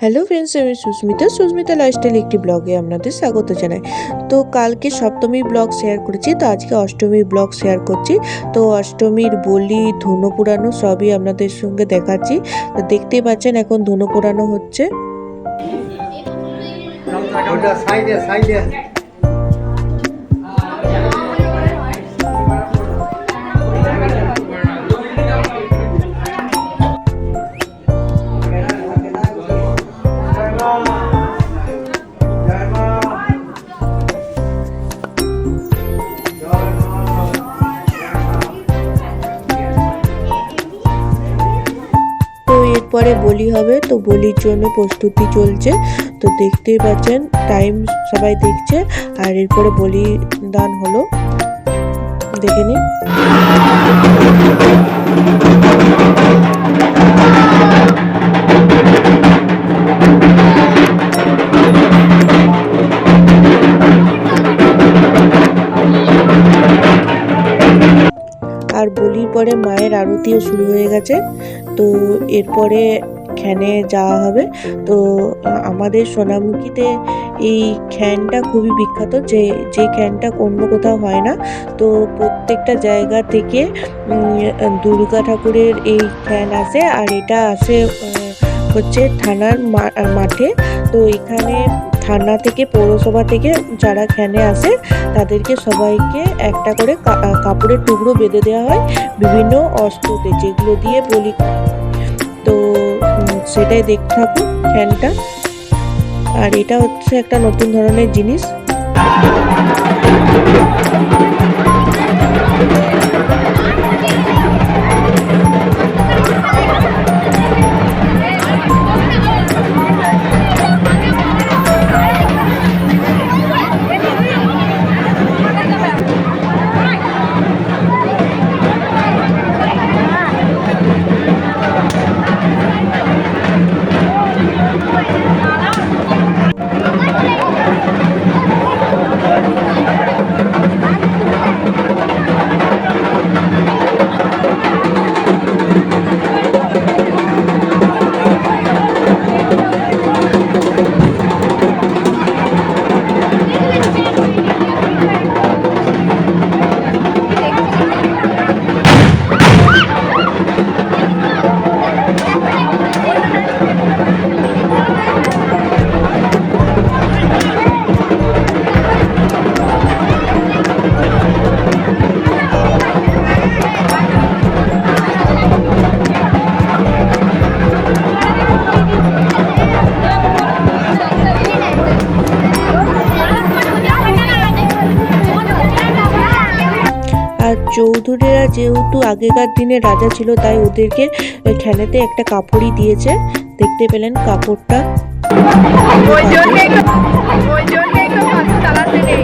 Hello friends আমি Susmita. Susmita lifestyle একটি ব্লগে আপনাদের স্বাগত জানাই। তো কালকে সপ্তমী ব্লগ শেয়ার করেছি, তো আজকে অষ্টমীর ব্লগ শেয়ার করছি। তো অষ্টমীর বলি, ধনু পুরানো সবই আপনাদের সঙ্গে দেখাচ্ছি। তো দেখতেই পাচ্ছেন এখন ধনু পুরানো হচ্ছে। এরপরে বলি হবে, তো বলির জন্য প্রস্তুতি চলছে। তো দেখতেই পাচ্ছেন টাইম সবাই দেখছে, আর এরপরে বলি দান হলো। দেখে নিন। আর বলির পরে মায়ের আরতিও শুরু হয়ে গেছে। তো এরপরে খ্যানে যাওয়া হবে। তো আমাদের সোনামুখীতে এই খ্যানটা খুবই বিখ্যাত যে যে খ্যানটা অন্য কোথাও হয় না। তো প্রত্যেকটা জায়গা থেকে দুর্গা ঠাকুরের এই খ্যান আসে আর এটা আসে হচ্ছে থানার মাঠে। তো এখানে থানা থেকে, পৌরসভা থেকে যারা খ্যানে আসে তাদেরকে সবাইকে একটা করে কাপড়ের টুকরো বেঁধে দেওয়া হয় বিভিন্ন অস্ত্রতে, যেগুলো দিয়ে বলি। তো সেটাই দেখতে থাকুন ফ্যানটা। আর এটা হচ্ছে একটা নতুন ধরনের জিনিস। চৌধুরীরা যেহেতু আগেকার দিনে রাজা ছিল, তাই ওদেরকে খেলাতে একটা কাপড়ই দিয়েছে। দেখতে পেলেন কাপড়টা। ওই জন্য একটু ওই জন্য একটু নেই।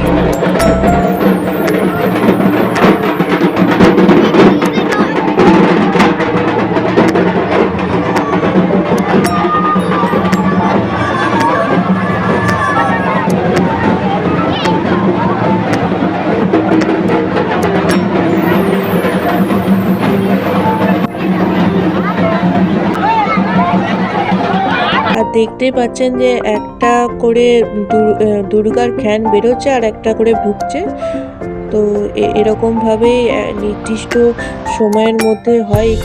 দেখতেই পাচ্ছেন যে একটা করে দুর্গার খ্যান বেরোচ্ছে আর একটা করে ঢুকছে। তো এরকমভাবেই নির্দিষ্ট সময়ের মধ্যে হয় এই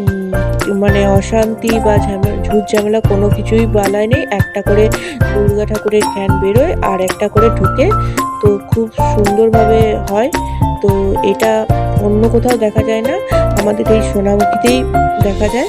উম, মানে অশান্তি বা ঝামেলা ঝুট ঝামেলা কোনো কিছুই বালায় নেই। একটা করে দুর্গা ঠাকুরের খ্যান বেরোয় আর একটা করে ঢুকে। তো খুব সুন্দরভাবে হয়। তো এটা অন্য কোথাও দেখা যায় না। আমাদের এই সোনামুখীতেই দেখা যায়।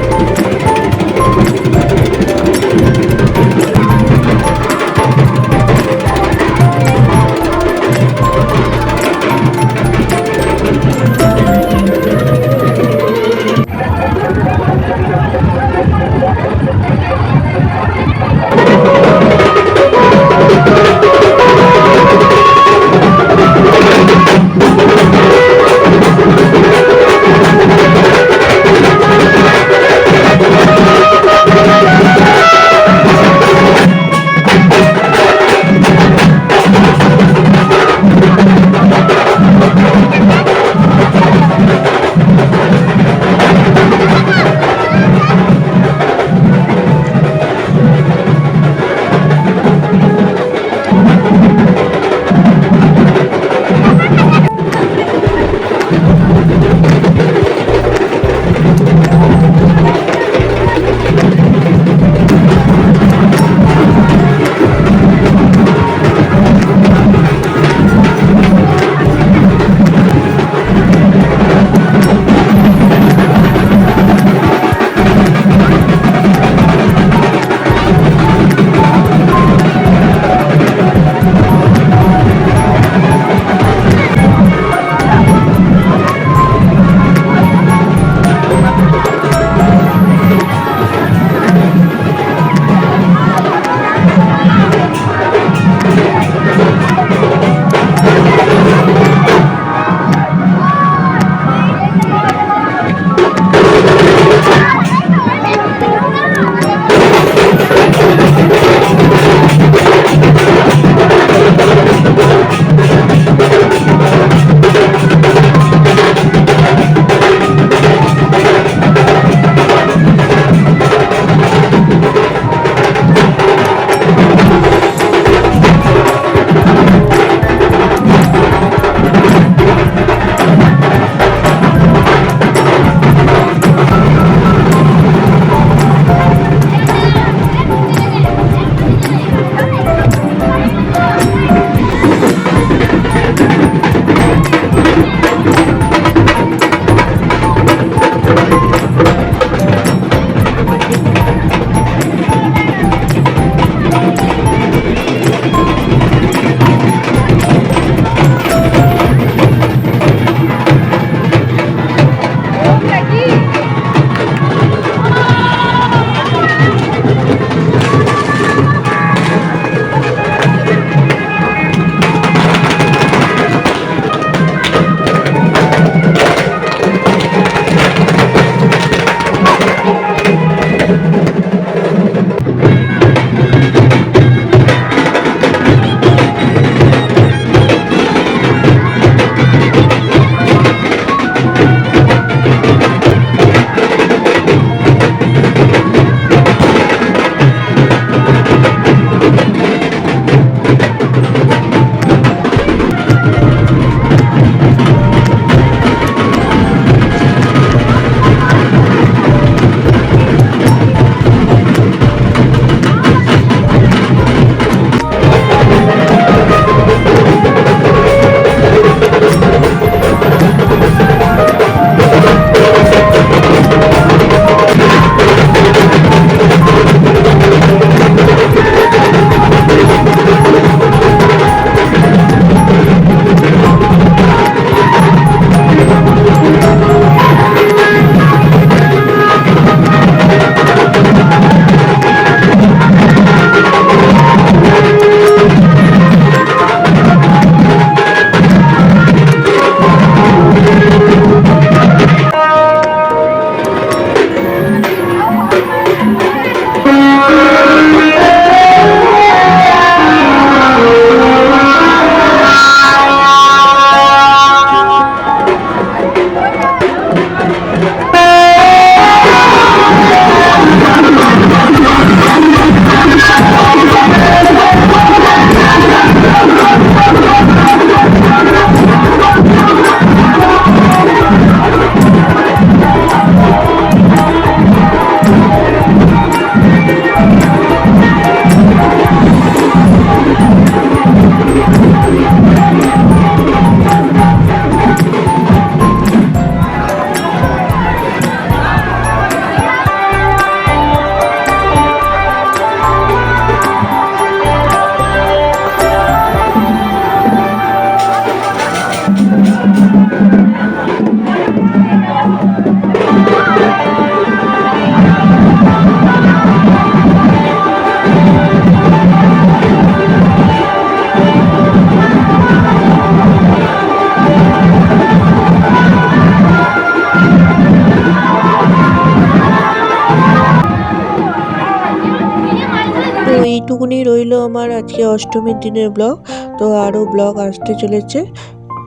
এটুকুনি রইল আমার আজকে অষ্টমীর দিনের ব্লগ। তো আরও ব্লগ আসতে চলেছে।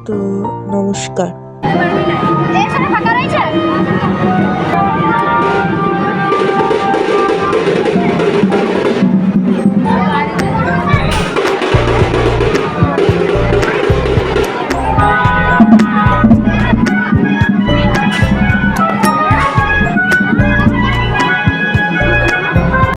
তো নমস্কার।